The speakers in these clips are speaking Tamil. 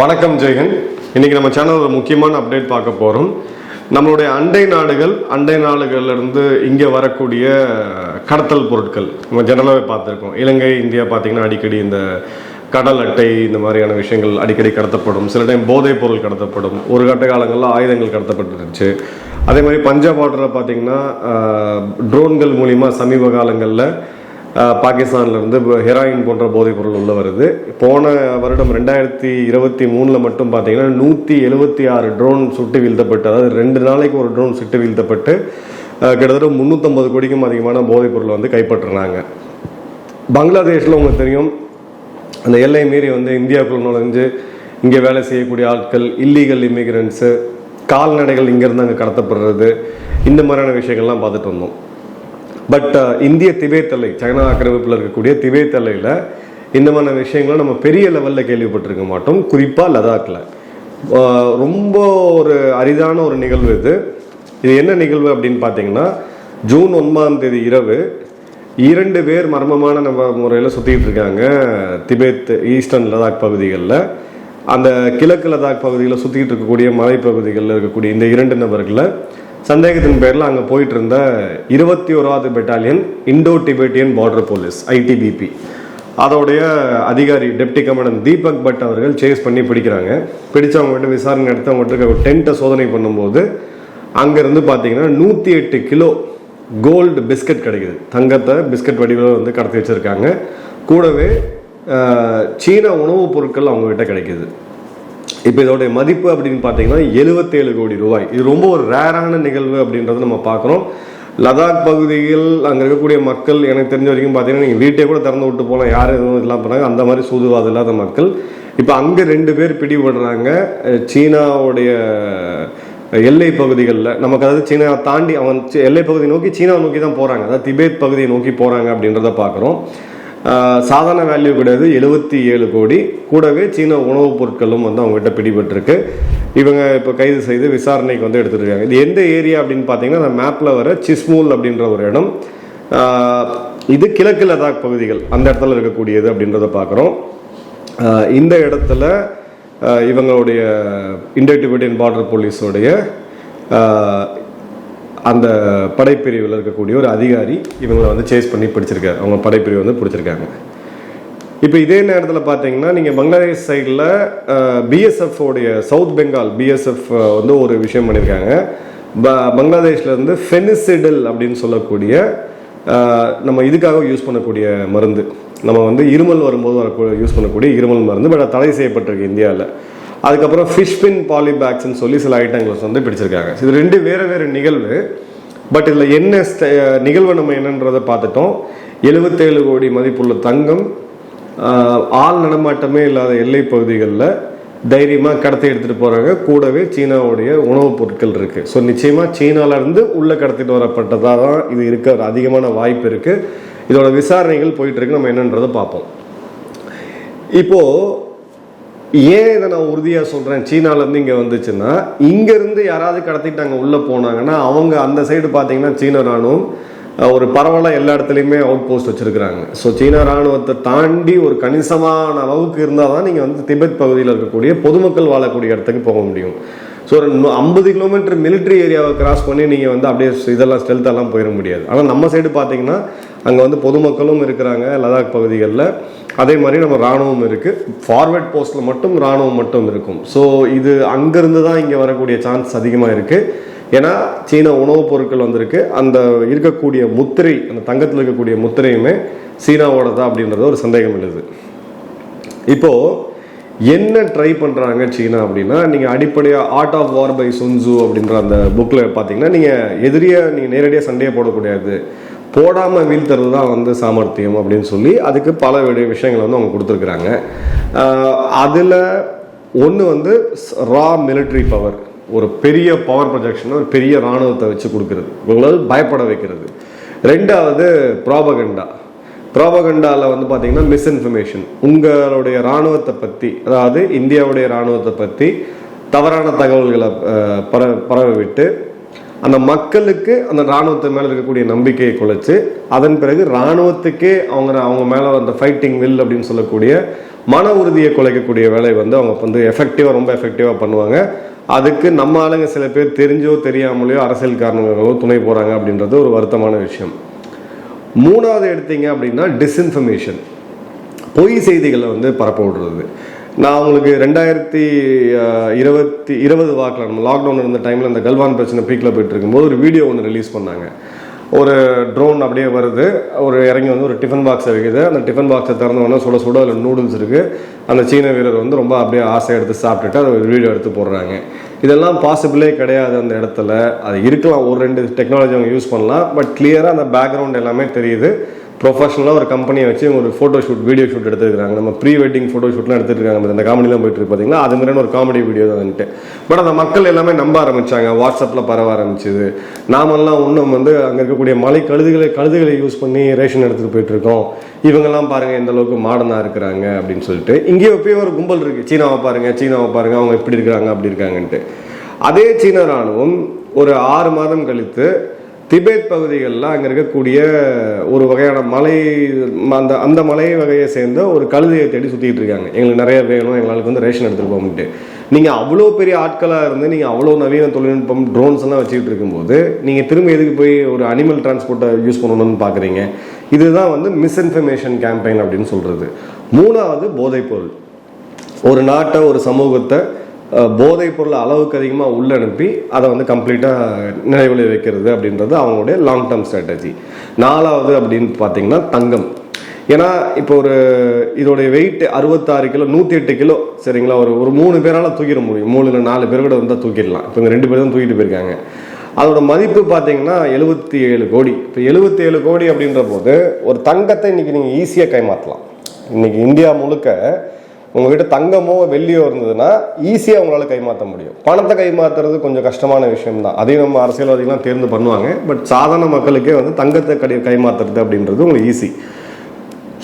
வணக்கம் ஜெயகன் இன்னைக்கு நம்ம சேனல் ஒரு முக்கியமான அப்டேட் பார்க்க போகிறோம் நம்மளுடைய அண்டை நாடுகள் அண்டை நாடுகள்லேருந்து இங்கே வரக்கூடிய கடத்தல் பொருட்கள் நம்ம ஜெனரலாகவே பார்த்துருக்கோம். இலங்கை இந்தியா பார்த்தீங்கன்னா அடிக்கடி இந்த கடல் அட்டை இந்த மாதிரியான விஷயங்கள் அடிக்கடி கடத்தப்படும். சில டைம் போதைப் பொருள் கடத்தப்படும். ஒரு கட்ட காலங்களில் ஆயுதங்கள் கடத்தப்பட்டுருச்சு அதே மாதிரி பஞ்சாப் பார்டரில் பார்த்தீங்கன்னா ட்ரோன்கள் மூலிமா சமீப காலங்களில் பாகிஸ்தான்லேருந்து ஹெராயின் போன்ற போதைப் பொருள் உள்ள வருது. போன வருடம் ரெண்டாயிரத்தி இருபத்தி மூணில் மட்டும் பார்த்தீங்கன்னா நூற்றி எழுபத்தி ஆறு ட்ரோன் சுட்டு வீழ்த்தப்பட்டு அதாவது ரெண்டு நாளைக்கு ஒரு ட்ரோன் சுட்டு வீழ்த்தப்பட்டு கிட்டத்தட்ட முந்நூற்றம்பது கோடிக்கும் அதிகமான போதைப்பொருளை வந்து கைப்பற்றுறாங்க பங்களாதேஷில் உங்களுக்கு தெரியும் அந்த எல்லை மீறி வந்து இந்தியாவுக்குள் நுழைஞ்சு இங்கே வேலை செய்யக்கூடிய ஆட்கள் இல்லீகல் இமிகிரண்ட்ஸு கால்நடைகள் இங்கேருந்து அங்கே கடத்தப்படுறது இந்த மாதிரியான விஷயங்கள்லாம் பார்த்துட்டு வந்தோம். பட் uh, இந்திய திபேத் சைனா ஆக்கிரமிப்பில் இருக்கக்கூடிய திவேத்தலையில் இந்த மாதிரியான விஷயங்களை நம்ம பெரிய லெவலில் கேள்விப்பட்டிருக்க மாட்டோம். குறிப்பாக லதாக்கில் ரொம்ப ஒரு அரிதான ஒரு நிகழ்வு இது. இது என்ன நிகழ்வு அப்படின்னு பார்த்தீங்கன்னா ஜூன் ஒன்பதாம் தேதி இரவு இரண்டு பேர் மர்மமான நம்ம முறையில் சுற்றிக்கிட்டு இருக்காங்க திபெத் ஈஸ்டர்ன் லடாக் பகுதிகளில். அந்த கிழக்கு லடாக் பகுதியில் சுற்றிட்டு இருக்கக்கூடிய மலைப்பகுதிகளில் இருக்கக்கூடிய இந்த இரண்டு நபர்களை சந்தேகத்தின் பேரில் அங்கே போயிட்டு இருந்த இருபத்தி ஓராவது battalion Indo Tibetan border police ITBP அதோடைய அதிகாரி டெப்டி கமாண்டன்ட் தீபக் பட் அவர்கள் சேஸ் பண்ணி பிடிக்கிறாங்க. பிடிச்சவங்க கிட்ட விசாரணை எடுத்து அவங்க ஒரு டென்ட்டை சோதனை பண்ணும்போது அங்கேருந்து பார்த்தீங்கன்னா நூற்றி எட்டு கிலோ கோல்டு பிஸ்கட் கிடைக்குது. தங்கத்தை பிஸ்கட் வடிவில் வந்து கடத்தி வச்சுருக்காங்க. கூடவே சீன உணவுப் பொருட்கள் அவங்ககிட்ட கிடைக்கிது. இப்போ இதோடைய மதிப்பு அப்படின்னு பார்த்தீங்கன்னா எழுபத்தேழு கோடி ரூபாய். இது ரொம்ப ஒரு ரேரான நிகழ்வு அப்படின்றத நம்ம பார்க்குறோம் லடாக் பகுதியில் அங்கே இருக்கக்கூடிய மக்கள் எனக்கு தெரிஞ்ச வரைக்கும் பார்த்தீங்கன்னா நீங்கள் வீட்டை கூட திறந்து விட்டு போகலாம் யாரும் எதுவும் இதெல்லாம் பண்ணாங்க. அந்த மாதிரி சூதுவாது இல்லாத மக்கள். இப்போ அங்கே ரெண்டு பேர் பிடிபடுறாங்க. சீனாவுடைய எல்லை பகுதிகளில் நமக்கு அதாவது சீனா தாண்டி அவன் எல்லை பகுதியை நோக்கி சீனாவை நோக்கி தான் போகிறாங்க அதாவது திபேத் பகுதியை நோக்கி போகிறாங்க அப்படின்றத பார்க்குறோம் சாதாரண வேல்யூ கிடையாது எழுபத்தி ஏழு கோடி. கூடவே சீன உணவுப் பொருட்களும் வந்து அவங்ககிட்ட பிடிபட்டிருக்கு. இவங்க இப்போ கைது செய்து விசாரணைக்கு வந்து எடுத்துருக்காங்க. இது எந்த ஏரியா அப்படின்னு பார்த்தீங்கன்னா அந்த மேப்பில் வர சிஸ்மூல் அப்படின்ற ஒரு இடம். இது கிழக்கு லடாக் பகுதிகள் அந்த இடத்துல இருக்கக்கூடியது அப்படின்றத பார்க்குறோம் இந்த இடத்துல இவங்களுடைய இண்டோ டிபெட்டியன் பார்டர் போலீஸோடைய அந்த படைப்பிரிவில் இருக்கக்கூடிய ஒரு அதிகாரி இவங்களை வந்து சேஸ் பண்ணி பிடிச்சிருக்காரு. அவங்க படைப்பிரிவு வந்து பிடிச்சிருக்காங்க. இப்போ இதே நேரத்தில் பார்த்தீங்கன்னா நீங்கள் பங்களாதேஷ் சைடில் பிஎஸ்எஃப்டைய சவுத் பெங்கால் பிஎஸ்எஃப் வந்து ஒரு விஷயம் பண்ணியிருக்காங்க ப பங்களாதேஷ்லேருந்து ஃபெனிசிடில் அப்படின்னு சொல்லக்கூடிய நம்ம இதுக்காக யூஸ் பண்ணக்கூடிய மருந்து. நம்ம வந்து இருமல் வரும்போது வரக்கூடிய யூஸ் பண்ணக்கூடிய இருமல் மருந்து பட் தடை செய்யப்பட்டிருக்கு இந்தியாவில் அதுக்கப்புறம் ஃபிஷ் பின் பாலிபேக்ஸ்னு சொல்லி சில ஐட்டங்கள்ஸ் வந்து பிடிச்சிருக்காங்க. இது ரெண்டு வேறு வேறு நிகழ்வு. பட் இதில் என்ன ஸ்ட- நிகழ்வு நம்ம என்னன்றதை பார்த்துட்டோம். எழுபத்தேழு கோடி மதிப்புள்ள தங்கம் ஆள் நடமாட்டமே இல்லாத எல்லை பகுதிகளில் தைரியமாக கடத்தி எடுத்துகிட்டு போகிறாங்க கூடவே சீனாவுடைய உணவுப் பொருட்கள் இருக்குது ஸோ நிச்சயமாக சீனாவிலேருந்து உள்ளே கடத்திட்டு வரப்பட்டதாக தான் இது இருக்க ஒரு அதிகமான வாய்ப்பு இருக்குது இதோட விசாரணைகள் போயிட்டுருக்கு நம்ம என்னன்றதை பார்ப்போம். இப்போது ஏன் இதை நான் உறுதியாக சொல்கிறேன் சீனாலேருந்து இங்கே வந்துச்சுன்னா இங்கேருந்து யாராவது கடத்திட்டு அங்கே உள்ளே போனாங்கன்னா அவங்க அந்த சைடு பார்த்தீங்கன்னா சீன ராணுவம் ஒரு பரவலாக எல்லா இடத்துலையுமே அவுட் போஸ்ட் வச்சுருக்கிறாங்க. ஸோ சீன ராணுவத்தை தாண்டி ஒரு கணிசமான அளவுக்கு இருந்தால் தான் நீங்கள் வந்து திபெத் பகுதியில் இருக்கக்கூடிய பொதுமக்கள் வாழக்கூடிய இடத்துக்கு போக முடியும். ஸோ ஒரு ஐம்பது கிலோமீட்டர் மிலிட்ரி ஏரியாவை கிராஸ் பண்ணி நீங்கள் வந்து அப்படியே இதெல்லாம் ஸ்டெல்த்தெல்லாம் போயிட முடியாது. ஆனால் நம்ம சைடு பார்த்தீங்கன்னா அங்கே வந்து பொதுமக்களும் இருக்கிறாங்க லடாக் பகுதிகளில். அதே மாதிரி நம்ம இராணுவம் இருக்குது ஃபார்வர்ட் போஸ்ட்டில் மட்டும் ராணுவம் மட்டும் இருக்கும். ஸோ இது அங்கேருந்து தான் இங்கே வரக்கூடிய சான்ஸ் அதிகமாக இருக்குது ஏன்னா சீன உணவுப் பொருட்கள் வந்திருக்கு. அந்த இருக்கக்கூடிய முத்திரை அந்த தங்கத்தில் இருக்கக்கூடிய முத்திரையுமே சீனாவோட தான் அப்படின்றது ஒரு சந்தேகம் எழுது. இப்போது என்ன ட்ரை பண்ணுறாங்க சீனா அப்படின்னா நீங்கள் அடிப்படையாக Art of War by Sun Tzu அப்படின்ற அந்த புக்கில் பார்த்தீங்கன்னா நீங்கள் எதிரியாக நீங்கள் நேரடியாக சண்டையை போடக்கூடாது. போடாமல் வீழ்த்துறது தான் வந்து சாமர்த்தியம் அப்படின்னு சொல்லி அதுக்கு பல விட விஷயங்களை வந்து அவங்க கொடுத்துருக்குறாங்க. அதில் ஒன்று வந்து ரா மிலிட்ரி பவர் ஒரு பெரிய பவர் ப்ரொஜெக்ஷன் ஒரு பெரிய இராணுவத்தை வச்சு கொடுக்குறது. உங்களால் பயப்பட வைக்கிறது. ரெண்டாவது ப்ராபகண்டா ப்ராபகண்டாவில் வந்து பார்த்தீங்கன்னா மிஸ்இன்ஃபர்மேஷன் உங்களுடைய இராணுவத்தை பற்றி அதாவது இந்தியாவுடைய இராணுவத்தை பற்றி தவறான தகவல்களை பர பரவ விட்டு அந்த மக்களுக்கு அந்த இராணுவத்து மேலே இருக்கக்கூடிய நம்பிக்கையை குலைச்சு அதன் பிறகு இராணுவத்துக்கே அவங்க அவங்க மேலே அந்த ஃபைட்டிங் வில் அப்படின்னு சொல்லக்கூடிய மன உறுதியை குலைக்கக்கூடிய வேலையை வந்து அவங்க வந்து எஃபெக்டிவாக ரொம்ப எஃபெக்டிவாக பண்ணுவாங்க. அதுக்கு நம்ம ஆளுங்க சில பேர் தெரிஞ்சோ தெரியாமலையோ அரசியல் காரணங்களோ துணை போகிறாங்க அப்படின்றது ஒரு வருத்தமான விஷயம். மூணாவது எடுத்தீங்க அப்படின்னா டிஸ்இன்ஃபர்மேஷன் பொய் செய்திகளை வந்து பரப்ப விடுறது நான் உங்களுக்கு ரெண்டாயிரத்தி இருபத்தி இருபது வாக்கில் நம்ம லாக்டவுன் இருந்த டைமில் இந்த கல்வான் பிரச்சனை பீக்கில் போயிட்டு இருக்கும்போது ஒரு வீடியோ ஒன்று ரிலீஸ் பண்ணாங்க. ஒரு ட்ரோன் அப்படியே வருது. ஒரு இறங்கி வந்து ஒரு டிஃபன் பாக்ஸை வைக்குது. அந்த டிஃபன் பாக்ஸை திறந்தவொடனே சுட சுட அதில் நூடுல்ஸ் இருக்குது அந்த சீன வீரர் வந்து ரொம்ப அப்படியே ஆசை எடுத்து சாப்பிட்டுட்டு அதை ஒரு வீடியோ எடுத்து போடுறாங்க. இதெல்லாம் பாசிபிளே கிடையாது அந்த இடத்துல. அது இருக்கலாம் ஒரு ரெண்டு டெக்னாலஜி அவங்க யூஸ் பண்ணலாம் பட் கிளியராக அந்த பேக்ரவுண்ட் எல்லாமே தெரியுது. ப்ரொஃபஷனலாக ஒரு கம்பெனியை வச்சு ஒரு ஃபோட்டோ ஷூட் வீடியோ ஷூட் எடுத்துருக்காங்க நம்ம ப்ரீ வெட்டிங் ஃபோட்டோ ஷூட்லாம் எடுத்துருக்காங்க. அந்த காமெடிலாம் போயிட்டு இருக்கு பார்த்தீங்களா அது மாதிரியான ஒரு காமெடி வீடியோ தான் வந்துட்டு. பட் அந்த மக்கள் எல்லாமே நம்ப ஆரம்பித்தாங்க வாட்ஸ்அப்பில் பரவ ஆரம்பிச்சுது. நாமெல்லாம் இன்னும் வந்து அங்கே இருக்கக்கூடிய மலை கழுதுகளை கழுதுகளை யூஸ் பண்ணி ரேஷன் எடுத்துகிட்டு போயிட்டுருக்கோம் இவங்கெல்லாம் பாருங்கள் எந்த அளவுக்கு மாடர்னாக இருக்கிறாங்க அப்படின்னு சொல்லிட்டு. இங்கேயும் எப்பயும் ஒரு கும்பல் இருக்குது சீனாவை பாருங்க சீனாவை பாருங்க. அவங்க இப்படி இருக்கிறாங்க அப்படி இருக்காங்கன்ட்டு. அதே சீன ராணுவம் ஒரு ஆறு மாதம் கழித்து திபேத் பகுதிகளில் அங்கே இருக்கக்கூடிய ஒரு வகையான மலை அந்த அந்த மலை வகையை சேர்ந்த ஒரு கழுதையை தேடி சுற்றிட்டு இருக்காங்க. எங்களுக்கு நிறைய வேணும் எங்களுக்கு வந்து ரேஷன் எடுத்துகிட்டு போக போகும்ட்டு நீங்கள் அவ்வளோ பெரிய ஆட்களாக இருந்து நீங்கள் அவ்வளோ நவீன தொழில்நுட்பம் ட்ரோன்ஸ் எல்லாம் வச்சுக்கிட்டு இருக்கும்போது நீங்கள் திரும்ப எதுக்கு போய் ஒரு அனிமல் டிரான்ஸ்போர்ட்டை யூஸ் பண்ணணும்னு பார்க்குறீங்க இதுதான் வந்து மிஸ்இன்ஃபர்மேஷன் கேம்பெயின் அப்படின்னு சொல்கிறது மூணாவது போதைப்பொருள். ஒரு நாட்டை ஒரு சமூகத்தை போதைப் பொருள் அளவுக்கு அதிகமாக உள்ள அனுப்பி அதை வந்து கம்ப்ளீட்டாக நினைவில் வைக்கிறது அப்படின்றது அவங்களுடைய லாங் டேர்ம் ஸ்ட்ராட்டஜி நாலாவது அப்படின்னு பார்த்தீங்கன்னா தங்கம். ஏன்னா இப்போ ஒரு இதோடைய வெயிட் அறுபத்தாறு கிலோ நூற்றி எட்டு கிலோ சரிங்களா? ஒரு ஒரு மூணு பேரால் தூக்கிட முடியும். மூணு இல்லை நாலு பேர் கூட வந்தால் தூக்கிடலாம். இப்போ இங்கே ரெண்டு பேர் தான் தூக்கிட்டு போயிருக்காங்க. அதோட மதிப்பு பார்த்தீங்கன்னா எழுபத்தி ஏழு கோடி. இப்போ எழுபத்தி ஏழு கோடி அப்படின்ற போது ஒரு தங்கத்தை இன்னைக்கு நீங்கள் ஈஸியாக கைமாற்றலாம் இன்றைக்கி இந்தியா முழுக்க உங்ககிட்ட தங்கமோ வெள்ளியோ இருந்ததுன்னா ஈஸியாக உங்களால் கைமாற்ற முடியும். பணத்தை கைமாற்றுறது கொஞ்சம் கஷ்டமான விஷயம் தான் அதையும் நம்ம அரசியல்வாதிகள்லாம் தேர்ந்து பண்ணுவாங்க. பட் சாதாரண மக்களுக்கே வந்து தங்கத்தை கடி கைமாற்றுறது அப்படின்றது உங்களுக்கு ஈஸி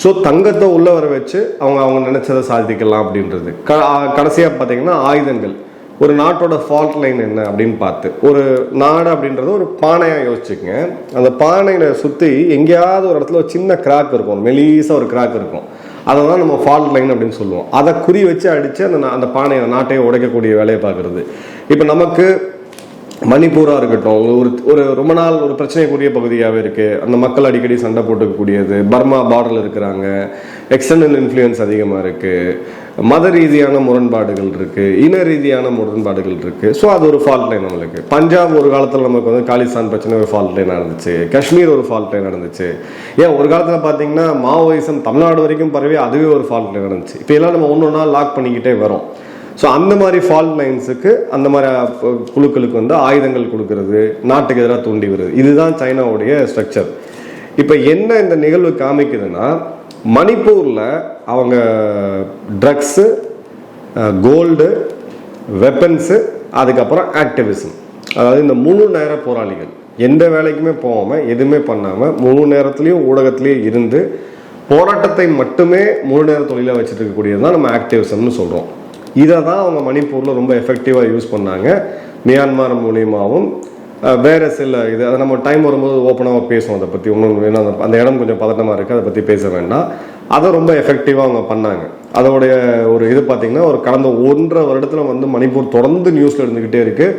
ஸோ தங்கத்தை உள்ள வர வச்சு அவங்க அவங்க நினச்சதை சாதிக்கலாம் அப்படின்றது. க கடைசியாக பார்த்தீங்கன்னா ஆயுதங்கள். ஒரு நாட்டோட ஃபால்ட் லைன் என்ன அப்படின்னு பார்த்து. ஒரு நாடு அப்படின்றது ஒரு பானையாக யோசிச்சுக்கங்க. அந்த பானையை சுற்றி எங்கேயாவது ஒரு இடத்துல ஒரு சின்ன கிராக் இருக்கும். மெலீஸாக ஒரு கிராக் இருக்கும். அதை தான் நம்ம ஃபால்ட் லைன் அப்படின்னு சொல்லுவோம். அதை குறி வச்சு அடித்து அந்த அந்த பானையை நாட்டையை உடைக்கக்கூடிய வேலையை பார்க்குறது. இப்போ நமக்கு மணிப்பூராக இருக்கட்டும் ஒரு ஒரு ரொம்ப நாள் ஒரு பிரச்சனைக்குரிய பகுதியாகவே இருக்குது அந்த மக்கள் அடிக்கடி சண்டை போட்டுக்கக்கூடியது. பர்மா பார்டரில் இருக்கிறாங்க. எக்ஸ்டர்னல் இன்ஃப்ளூயன்ஸ் அதிகமாக இருக்குது மத ரீதியான முரண்பாடுகள் இருக்குது இன ரீதியான முரண்பாடுகள் இருக்குது ஸோ அது ஒரு ஃபால்ட் லைன் நம்மளுக்கு. பஞ்சாப் ஒரு காலத்தில் நமக்கு வந்து காலிஸ்தான் பிரச்சனை ஒரு ஃபால்ட் லைன் நடந்துச்சு காஷ்மீர் ஒரு ஃபால்ட் லைன் நடந்துச்சு ஏன் ஒரு காலத்தில் பார்த்தீங்கன்னா மாவோயிசம் தமிழ்நாடு வரைக்கும் பரவி அதுவே ஒரு ஃபால்ட் லைன் நடந்துச்சு இப்போ எல்லாம் நம்ம ஒன்று ஒன்றா லாக் பண்ணிக்கிட்டே வரோம். ஸோ அந்த மாதிரி ஃபால்ட் லைன்ஸுக்கு அந்த மாதிரி குழுக்களுக்கு வந்து ஆயுதங்கள் கொடுக்கறது நாட்டுக்கு எதிராக தூண்டி வருது இதுதான் சைனாவுடைய ஸ்ட்ரக்சர் இப்போ என்ன இந்த நிகழ்வு காமிக்குதுன்னா மணிப்பூரில் அவங்க ட்ரக்ஸு கோல்டு வெப்பன்ஸு அதுக்கப்புறம் ஆக்டிவிசம் அதாவது இந்த முழு நேர போராளிகள். எந்த வேலைக்குமே போகாமல் எதுவுமே பண்ணாமல் முழு நேரத்துலையும் ஊடகத்திலேயே இருந்து போராட்டத்தை மட்டுமே முழு நேர தொழிலாக வச்சுட்டு இருக்கக்கூடியது தான் நம்ம ஆக்டிவிசம்னு சொல்கிறோம் இதை தான் அவங்க மணிப்பூரில் ரொம்ப எஃபெக்டிவாக யூஸ் பண்ணாங்க. மியான்மர் மூலியமாகவும் வேறு சில இது அதை நம்ம டைம் வரும்போது ஓப்பனாக பேசுவோம் அதை பற்றி இன்னும் அந்த- அந்த இடம் கொஞ்சம் பதட்டமாக இருக்குது அதை பற்றி பேச வேண்டாம். அதை ரொம்ப எஃபெக்டிவாக அவங்க பண்ணாங்க. அதோடைய ஒரு இது பார்த்திங்கன்னா ஒரு கடந்த ஒன்றரை வருடத்தில் வந்து மணிப்பூர் தொடர்ந்து நியூஸில் இருந்துக்கிட்டே இருக்குது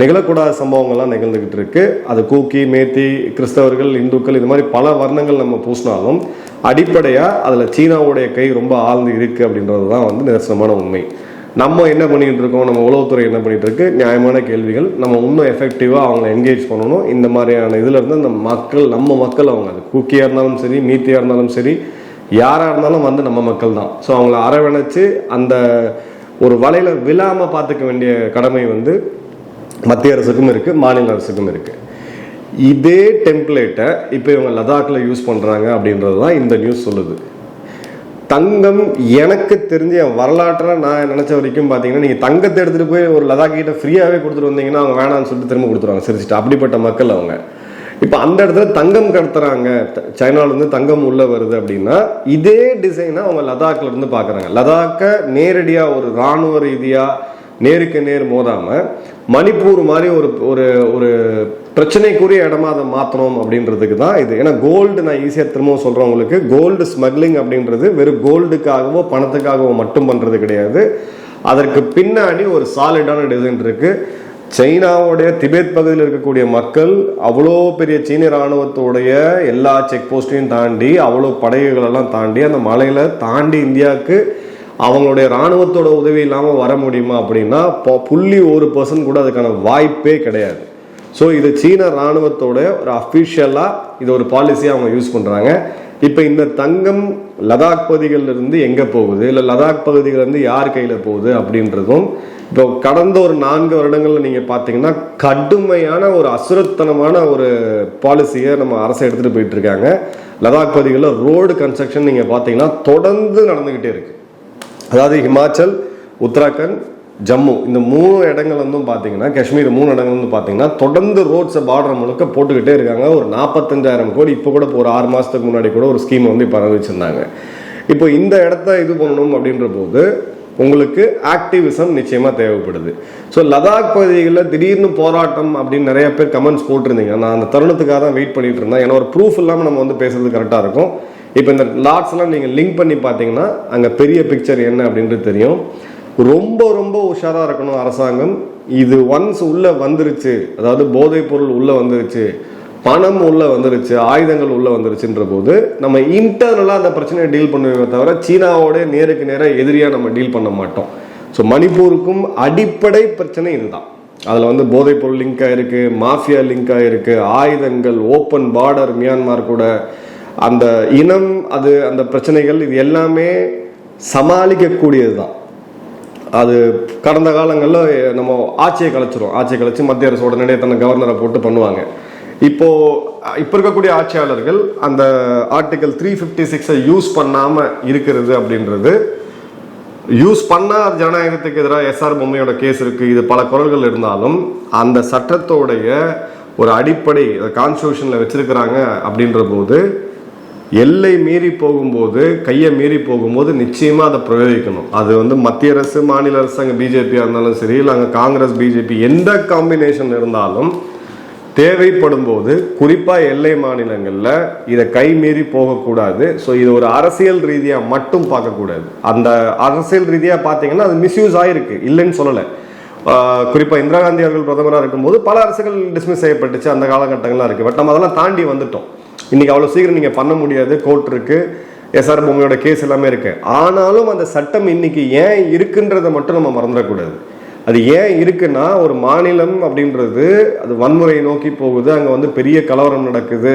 நிகழக்கூடாத சம்பவங்கள்லாம் நிகழ்ந்துக்கிட்டு இருக்கு. அது கூக்கி மேத்தி கிறிஸ்தவர்கள் இந்துக்கள் இது மாதிரி பல வர்ணங்கள் நம்ம பூசினாலும் அடிப்படையாக அதில் சீனாவுடைய கை ரொம்ப ஆழ்ந்து இருக்கு அப்படின்றது தான் வந்து நிதர்சனமான உண்மை. நம்ம என்ன பண்ணிட்டு இருக்கோம்? நம்ம உளவுத்துறை என்ன பண்ணிட்டு இருக்கு? நியாயமான கேள்விகள். நம்ம இன்னும் எஃபெக்டிவாக அவங்கள என்கேஜ் பண்ணணும். இந்த மாதிரியான இதுல இருந்து அந்த மக்கள் நம்ம மக்கள் அவங்க அது கூக்கியாக இருந்தாலும் சரி மீத்தியாக இருந்தாலும் சரி யாராக இருந்தாலும் வந்து நம்ம மக்கள் தான். ஸோ அவங்கள அரவணைச்சு அந்த ஒரு வலையில விழாம பார்த்துக்க வேண்டிய கடமை வந்து மத்திய அரசுக்கும் இருக்குது மாநில அரசுக்கும் இருக்குது இதே டெம்ப்ளேட்டை இப்போ இவங்க லதாக்கில் யூஸ் பண்ணுறாங்க அப்படின்றது தான் இந்த நியூஸ் சொல்லுது. தங்கம் எனக்கு தெரிஞ்ச என் வரலாற்றில் நான் நினச்ச வரைக்கும் பார்த்தீங்கன்னா நீங்கள் தங்கத்தை எடுத்துகிட்டு போய் ஒரு லதாக்கிட்ட ஃப்ரீயாகவே கொடுத்துட்டு வந்தீங்கன்னா அவங்க வேணாம்னு சொல்லிட்டு திரும்ப கொடுத்துருவாங்க. சிரிச்சிட்டு அப்படிப்பட்ட மக்கள் அவங்க. இப்போ அந்த இடத்துல தங்கம் கடத்துறாங்க. த- சைனாலேருந்து தங்கம் உள்ளே வருது அப்படின்னா இதே டிசைனை அவங்க லடாக்ல இருந்து பார்க்குறாங்க லதாக்கை நேரடியாக ஒரு இராணுவ ரீதியாக நேருக்கு நேர் மோதாம மணிப்பூர் மாதிரி ஒரு ஒரு ஒரு பிரச்சனைக்குரிய இடமா அதை மாற்றணும் அப்படின்றதுக்கு தான் இது. ஏன்னா கோல்டு நான் ஈஸியாக திரும்பவும் சொல்கிறேன் உங்களுக்கு. கோல்டு ஸ்மக்லிங் அப்படின்றது வெறும் கோல்டுக்காகவோ பணத்துக்காகவோ மட்டும் பண்ணுறது கிடையாது. அதற்கு பின்னாடி ஒரு சாலிடான டிசைன் இருக்கு. சைனாவுடைய திபெத் பகுதியில் இருக்கக்கூடிய மக்கள் அவ்வளோ பெரிய சீன இராணுவத்தோடைய எல்லா செக் போஸ்ட்டையும் தாண்டி அவ்வளோ படைகளெல்லாம் தாண்டி அந்த மலையில தாண்டி இந்தியாவுக்கு அவங்களுடைய இராணுவத்தோட உதவி இல்லாமல் வர முடியுமா அப்படின்னா புள்ளி ஒரு பர்சன்ட் கூட அதுக்கான வாய்ப்பே கிடையாது. ஸோ இது சீன இராணுவத்தோட ஒரு அஃபிஷியலாக இது ஒரு பாலிசியாக அவங்க யூஸ் பண்ணுறாங்க இப்போ இந்த தங்கம் லடாக் பகுதிகளிலிருந்து எங்கே போகுது? இல்லை லடாக் பகுதியிலேருந்து யார் கையில் போகுது அப்படின்றதும் இப்போ கடந்த ஒரு நான்கு வருடங்களில் நீங்கள் பார்த்தீங்கன்னா கடுமையான ஒரு அசுரத்தனமான ஒரு பாலிசியை நம்ம அரசு எடுத்துகிட்டு போயிட்டு இருக்காங்க. லடாக் பகுதிகளில் ரோடு கன்ஸ்ட்ரக்ஷன் நீங்கள் பார்த்தீங்கன்னா தொடர்ந்து நடந்துக்கிட்டே இருக்குது அதாவது ஹிமாச்சல் உத்தராகண்ட் ஜம்மு. இந்த மூணு இடங்கள் வந்து பார்த்தீங்கன்னா காஷ்மீர் மூணு இடங்கள் வந்து பார்த்தீங்கன்னா தொடர்ந்து ரோட்ஸை பார்டர் முழுக்க போட்டுக்கிட்டே இருக்காங்க. ஒரு நாற்பத்தஞ்சாயிரம் கோடி இப்போ கூட இப்போ ஒரு ஆறு மாதத்துக்கு முன்னாடி கூட ஒரு ஸ்கீம் வந்து இப்போ அறிவிச்சிருந்தாங்க. இப்போ இந்த இடத்த இது பண்ணணும் அப்படின்ற போது உங்களுக்கு ஆக்டிவிசம் நிச்சயமாக தேவைப்படுது. ஸோ லடாக் பகுதிகளில் திடீர்னு போராட்டம் அப்படின்னு நிறைய பேர் கமெண்ட்ஸ் போட்டிருந்தீங்க. நான் அந்த தருணத்துக்காக தான் வெயிட் பண்ணிட்டு இருந்தேன். ஏன்னா ஒரு ப்ரூஃப் இல்லாமல் நம்ம வந்து பேசுறது கரெக்டாக இருக்கும். இப்போ இந்த லாட்ஸ்லாம் நீங்கள் லிங்க் பண்ணி பார்த்தீங்கன்னா அங்கே பெரிய பிக்சர் என்ன அப்படின்றது தெரியும். ரொம்ப ரொம்ப உஷாராக இருக்கணும் அரசாங்கம். இது ஒன்ஸ் உள்ளே வந்துருச்சு அதாவது போதைப் பொருள் உள்ளே வந்துருச்சு பணம் உள்ளே வந்துருச்சு ஆயுதங்கள் உள்ளே வந்துருச்சுன்ற போது நம்ம இன்டர்னலாக அந்த பிரச்சனையை டீல் பண்ணுவோமே தவிர சீனாவோட நேருக்கு நேராக எதிரியாக நம்ம டீல் பண்ண மாட்டோம். ஸோ மணிப்பூருக்கும் அடிப்படை பிரச்சனை இதுதான். அதில் வந்து போதைப் பொருள் லிங்க் ஆயிருக்கு மாஃபியா லிங்க் ஆயிருக்கு ஆயுதங்கள் ஓப்பன் பார்டர் மியான்மார் கூட. அந்த இனம் அது அந்த பிரச்சனைகள் இது எல்லாமே சமாளிக்கக்கூடியது தான் அது கடந்த காலங்களில் நம்ம ஆட்சியை கலைச்சிரும். ஆட்சியை கலைச்சி மத்திய அரசு உடனடியே தன்னை கவர்னரை போட்டு பண்ணுவாங்க. இப்போ இப்போ இருக்கக்கூடிய ஆட்சியாளர்கள் அந்த ஆர்டிகல் த்ரீ ஃபிஃப்டி சிக்ஸை யூஸ் பண்ணாமல் இருக்கிறது அப்படின்றது யூஸ் பண்ணால் அது ஜனநாயகத்துக்கு எதிராக எஸ்ஆர் பொம்மையோட கேஸ் இருக்குது இது பல குரல்கள் இருந்தாலும் அந்த சட்டத்தோடைய ஒரு அடிப்படை கான்ஸ்டியூஷனில் வச்சிருக்கிறாங்க அப்படின்ற போது எல்லை மீறி போகும்போது கையை மீறி போகும்போது நிச்சயமாக அதை பிரயோகிக்கணும். அது வந்து மத்திய அரசு மாநில அரசு அங்கே பிஜேபியாக இருந்தாலும் சரி இல்லை அங்கே காங்கிரஸ் பிஜேபி எந்த காம்பினேஷன் இருந்தாலும் தேவைப்படும் போது எல்லை மாநிலங்களில் இதை கை மீறி போகக்கூடாது. ஸோ இது ஒரு அரசியல் ரீதியாக மட்டும் பார்க்கக்கூடாது. அந்த அரசியல் ரீதியாக பார்த்தீங்கன்னா அது மிஸ்யூஸ் ஆகிருக்கு இல்லைன்னு சொல்லலை. குறிப்பாக இந்திரா காந்தி அவர்கள் பிரதமராக இருக்கும்போது பல அரசுகள் டிஸ்மிஸ் செய்யப்பட்டுச்சு. அந்த காலகட்டங்கள்லாம் இருக்குது பட் நம்ம அதெல்லாம் தாண்டி வந்துட்டோம். இன்னைக்கு அவ்வளோ சீக்கிரம் நீங்கள் பண்ண முடியாது. கோர்ட் இருக்கு. எஸ்ஆர் பொம்மையோட கேஸ் எல்லாமே இருக்கு. ஆனாலும் அந்த சட்டம் இன்னைக்கு ஏன் இருக்குன்றதை மட்டும் நம்ம மறந்துடக்கூடாது. அது ஏன் இருக்குன்னா ஒரு மாநிலம் அப்படின்றது அது வன்முறையை நோக்கி போகுது. அங்கே வந்து பெரிய கலவரம் நடக்குது.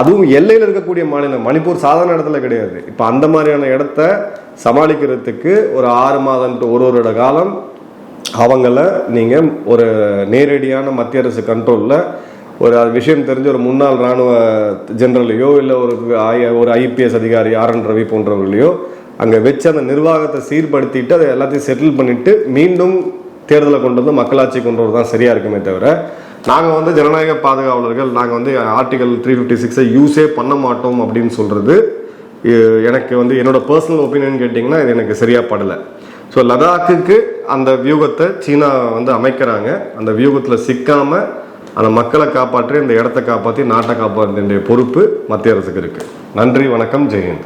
அதுவும் எல்லையில் இருக்கக்கூடிய மாநிலம். மணிப்பூர் சாதாரண இடத்துல கிடையாது. இப்போ அந்த மாதிரியான இடத்த சமாளிக்கிறதுக்கு ஒரு ஆறு மாதம் ஒரு ஒரு வருட காலம் அவங்கள நீங்கள் ஒரு நேரடியான மத்திய அரசு கண்ட்ரோலில் ஒரு விஷயம் தெரிஞ்ச ஒரு முன்னாள் ராணுவ ஜெனரலையோ இல்லை ஒரு ஐ- ஒரு ஐபிஎஸ் அதிகாரி ஆர் என் ரவி போன்றவர்களையோ அங்கே வச்சு அந்த நிர்வாகத்தை சீர்படுத்திட்டு அதை எல்லாத்தையும் செட்டில் பண்ணிட்டு மீண்டும் தேர்தலை கொண்டு வந்து மக்களாட்சி கொண்டு வரது தான் சரியா இருக்குமே தவிர நாங்கள் வந்து ஜனநாயக பாதுகாவலர்கள் நாங்கள் வந்து ஆர்டிகல் த்ரீ ஃபிஃப்டி சிக்ஸை யூஸே பண்ண மாட்டோம் அப்படின்னு சொல்கிறது எனக்கு வந்து என்னோட பர்சனல் ஒப்பீனியன் கேட்டிங்கன்னா இது எனக்கு சரியாக படலை. ஸோ லடாக்குக்கு அந்த வியூகத்தை சீனா வந்து அமைக்கிறாங்க. அந்த வியூகத்தில் சிக்காமல் ஆனால் மக்களை காப்பாற்றி இந்த இடத்த காப்பாற்றி நாட்டை காப்பாற்ற பொறுப்பு மத்திய அரசுக்கு இருக்குது நன்றி வணக்கம் ஜெயந்த்